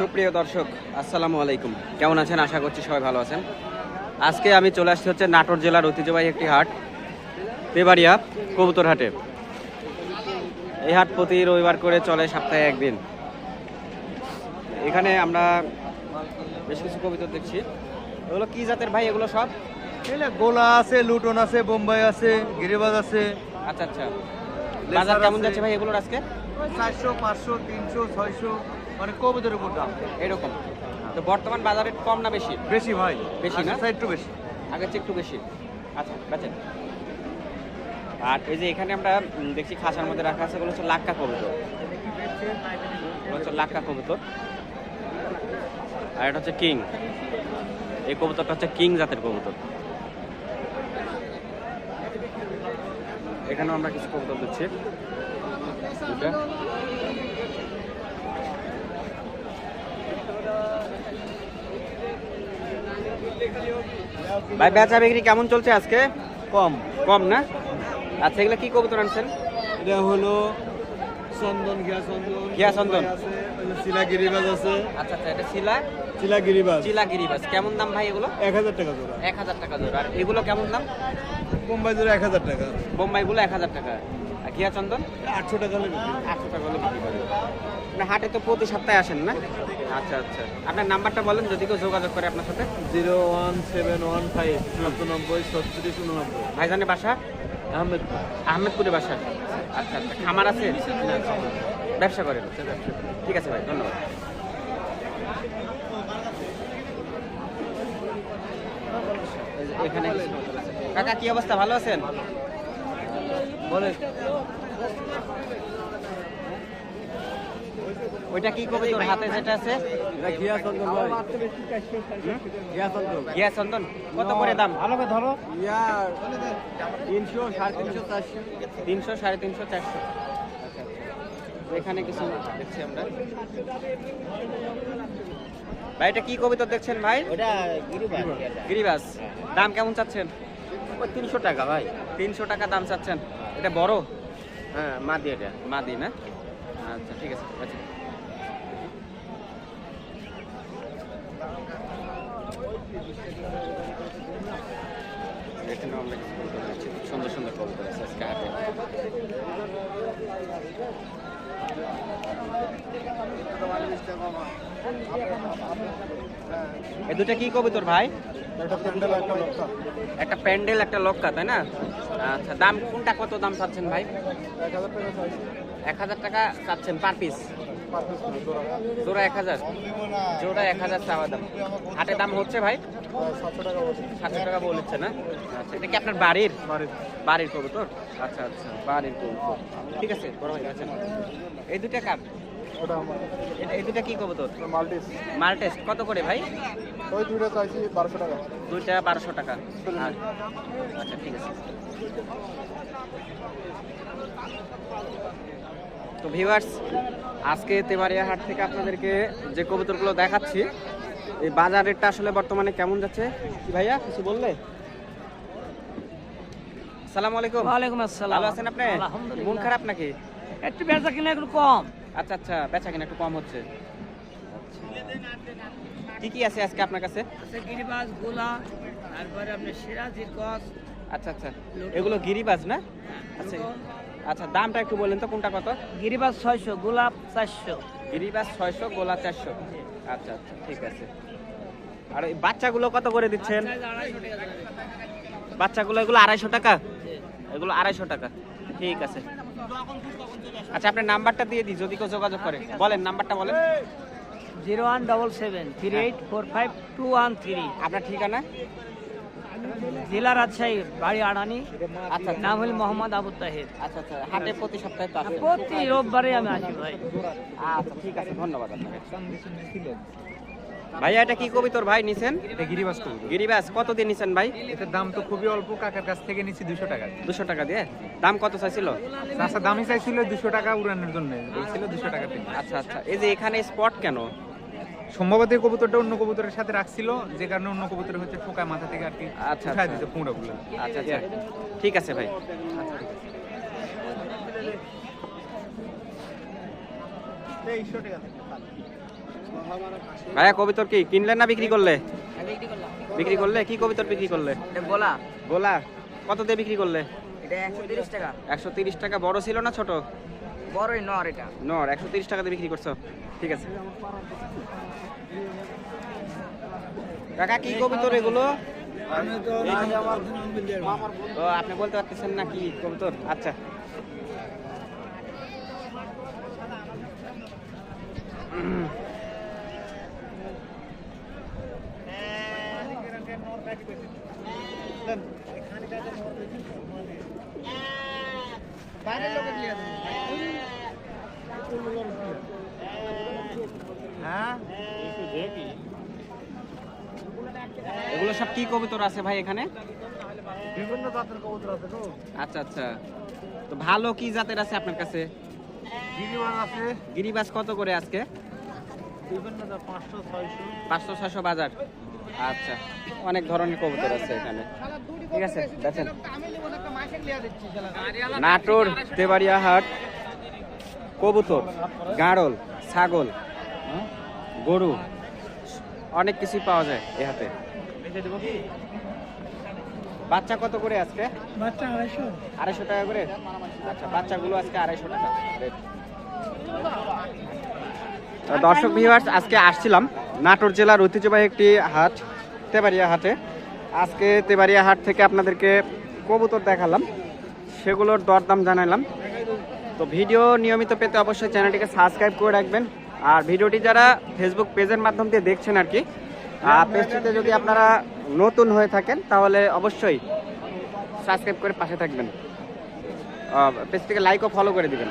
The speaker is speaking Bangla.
সুপ্রিয় দর্শক আসসালামু আলাইকুম। কেমন আছেন? আশা করছি সবাই ভালো আছেন। আজকে আমি চলে আসছি হচ্ছে নাটোর জেলার ঐতিহ্যবাহী একটি হাট তেবাড়িয়া কবুতর হাটে এই হাট প্রতি রবিবার করে চলে সপ্তাহে একদিন। এখানে আমরা বেশ কিছু কবুতর দেখছি। এগুলো কি জাতের ভাই এগুলো সব? গোলা আছে লুটন আছে বোম্বাই আছে গিরিবাজ আছে। আচ্ছা আচ্ছা। বাজার কেমন যাচ্ছে ভাই এগুলোর আজকে? চারশো পাঁচশো তিনশো ছয়শো। মানে কবুতরের উপর দাম এরকম। তো বর্তমান বাজারে কম না বেশি? বেশি ভাই। বেশি না? আচ্ছা, একটু বেশি। আগের চেয়ে একটু বেশি। আচ্ছা বেচেন। আর এই যে এখানে আমরা দেখছি খাঁচার মধ্যে রাখা আছে এগুলো হচ্ছে লাক্কা কবুতর। এগুলো হচ্ছে লাক্কা কবুতর। আর এটা হচ্ছে কিং। এই কবুতরটা হচ্ছে কিং জাতের কবুতর। এখানেও আমরা কিছু কবুতর দিচ্ছি। ভাই বেচা বিক্রি কেমন চলছে আজকে? কম। কম না? আচ্ছা এগুলো কি কবুতর আনছেন? এটা হলো চন্দন ঘিয়া চন্দন ঘিয়া চন্দন। চিলা গিরিবাজ আছে। আচ্ছা আচ্ছা এটা শিলা? চিলা গিরিবাজ। চিলা গিরিবাস কেমন দাম ভাই এগুলো? এক হাজার টাকা জোড়া। এক হাজার টাকা জোড়া। আর এগুলো কেমন দাম? বোম্বাই জোড়া এক হাজার টাকা। বোম্বাইগুলো এক হাজার টাকা। ঘিয়া চন্দন আটশো টাকা হলে। আটশো টাকা হলে বিক্রি করে না হাটে তো প্রতি সপ্তাহে আসেন না? আচ্ছা আচ্ছা। আপনার নাম্বারটা বলেন যদি কেউ যোগাযোগ করে আপনার সাথে। Zero one seven one five সাতানব্বই ছত্রিশ উননব্বই। ভাইজানের বাসা? আহমেদপুর। আহমেদপুরে বাসা? আচ্ছা আচ্ছা। খামার আছে? ব্যবসা করেন? ঠিক আছে ভাই ধন্যবাদ। এখানে কাকা কি অবস্থা? ভালো আছেন? বলেন। ওইটা কি কবুতর হাতে যেটা আছে? গিয়া চন্দন কত করে দাম? ভালো করে ধরো। তিনশো সাড়ে তিনশো চারশো। তিনশো সাড়ে তিনশো চারশো। এখানে কিছু দেখছি আমরা। ভাই এটা কি কবিতা দেখছেন ভাই? ওটা গিরিবাস। গিরিবাস। দাম কেমন চাচ্ছেন? ওই তিনশো টাকা ভাই। তিনশো টাকা দাম চাচ্ছেন। এটা বড়? হ্যাঁ মাদি এটা। মাদি না? আচ্ছা ঠিক আছে আচ্ছা এখানে আমরা কিছু। সুন্দর সুন্দর কবুতর আছে আজকে হাটে। এই দুটা কি কবুতর ভাই? একটা প্যান্ডেল একটা লক্কা। তাই না? আচ্ছা দাম কোনটা কত দাম চাচ্ছেন ভাই? এক হাজার টাকা চাচ্ছেন পার পিস জোড়া। এক হাজার। জোড়া এক হাজার চাওয়া দাম। হাটে দাম হচ্ছে ভাই? সাতশো টাকা বলছি। না? আচ্ছা এটা কি আপনার বাড়ির? বাড়ির। কবুতর? আচ্ছা আচ্ছা বাড়ির কবুতর। ঠিক আছে বড় ভাই আছেন এই দুটা কাপ ওটা আমার। এটা এই দুটা কি কবুতর? মাল্টিস। মাল্টেস। কত করে ভাই? ওই দুইটা চাইছি বারোশো টাকা। দুইটা বারোশো টাকা। আচ্ছা ঠিক আছে। তো ভিউয়ার্স আজকে তেবাড়িয়া হাট থেকে আপনাদেরকে যে কবুতরগুলো দেখাচ্ছি এই বাজার রেটটা আসলে বর্তমানে কেমন যাচ্ছে? ভাইয়া কিছু বললে? সালাম আলাইকুম। ওয়ালাইকুম আসসালাম। ভালো আছেন আপনি। মন খারাপ নাকি? একটু বেচা কিনা একটু কম। আচ্ছা আচ্ছা বেচা কিনা একটু কম হচ্ছে। কি কি আছে আজকে আপনার কাছে? গিরিবাজ গোলা তারপরে আপনার সিরাজির গছ আচ্ছা আচ্ছা। এগুলো গিরিবাজ না? আচ্ছা আচ্ছা দামটা একটু বলেন তো কোনটা কত? গিরিবাজ ছয়শো গোলাপ চারশো। গিরিবাজ ছয়শো গোলা চারশো। আচ্ছা আচ্ছা ঠিক আছে। আর এই বাচ্চাগুলো কত করে দিচ্ছেন? বাচ্চাগুলো এগুলো আড়াইশো টাকা? এগুলো আড়াইশো টাকা। ঠিক আছে। আচ্ছা আপনার নাম্বারটা দিয়ে দিই যদি কেউ যোগাযোগ করে। বলেন নাম্বারটা বলেন। Zero one double seven three eight four five two one three. আপনার ঠিকানা? জেলা রাজশাহী বাড়ি আড়ানি আচ্ছা নাম হল মোহাম্মদ আবু তাহের। আচ্ছা আচ্ছা। হাটে প্রতি সপ্তাহে তো প্রতি রোববারে আমি আসি ভাই। আচ্ছা ঠিক আছে ধন্যবাদ আপনাকে। ভাইয়া এটা কি কবি তোর ভাই নিছেন? এটা গিরিবাস কবুতর গিরিবাস কত দিয়ে নিছেন ভাই? এটার দাম তো খুবই অল্প কাকার কাছ থেকে নিচ্ছি দুশো টাকা। দুশো টাকা দিয়ে? দাম কত চাইছিল? আচ্ছা দামি চাইছিল দুশো টাকা উড়ানোর জন্য বলছিল দুশো টাকা থেকে আচ্ছা আচ্ছা। এই যে এখানে স্পট কেন? সম্ভবত এই কবুতরটা অন্য কবুতরের সাথে রাখছিল যে কারণে অন্য কবুতর হচ্ছে ঠোকায় মাথা থেকে আর কি আচ্ছা, আচ্ছা। দিতে পুঁড়াগুলো আচ্ছা আচ্ছা। ঠিক আছে ভাই। তেইশশো টাকা। ভাইয়া কবিতর কি? কিনলেন না বিক্রি করলে? বিক্রি করলে? কি কবিতর বিক্রি করলে? বলা গোলা। কত দিয়ে বিক্রি করলে? একশো তিরিশ টাকা। বড় ছিল না ছোট? বড়ই নর এটা। নর। একশো তিরিশ টাকা দিয়ে বিক্রি করছ? ঠিক আছে। কাকা কি কবিতর এগুলো? ও আপনি বলতে পারতেছেন না কি কবুতর আচ্ছা। এগুলো সব কি কবুতর আছে ভাই এখানে? বিভিন্ন জাতের কবুতর আছে তো। আচ্ছা আচ্ছা। তো ভালো কি জাতের আছে আপনার কাছে? গিরিবাজ আছে। গিরিবাজ কত করে আজকে? বিভিন্ন জাত পাঁচশো ছয়শো। পাঁচশো ছয়শো বাজার। আচ্ছা অনেক ধরনের কবুতর আছে এখানে। ঠিক আছে দেখেন। নাটোর তেবাড়িয়া হাট কবুতর গাড়ল ছাগল গরু অনেক কিছুই পাওয়া যায় এ হাতে বাচ্চা কত করে আজকে? বাচ্চা আড়াইশো। আড়াইশো টাকা করে? আচ্ছা বাচ্চাগুলো আজকে আড়াইশো টাকা। দর্শক ভিউয়ার্স আজকে আসছিলাম। নাটোর জেলার ঐতিহ্যবাহী একটি হাট, তেবাড়িয়া হাটে। আজকে তেবাড়িয়া হাট থেকে আপনাদেরকে কবুতর দেখালাম। সেগুলোর দরদাম জানালাম তো ভিডিও নিয়মিত পেতে অবশ্যই চ্যানেলটিকে সাবস্ক্রাইব করে রাখবেন। আর ভিডিওটি যারা ফেসবুক পেজের মাধ্যম দিয়ে দেখছেন আর কি আর পেজটিতে যদি আপনারা নতুন হয়ে থাকেন, তাহলে অবশ্যই সাবস্ক্রাইব করে পাশে থাকবেন। পেজটিকে লাইক ও ফলো করে দিবেন।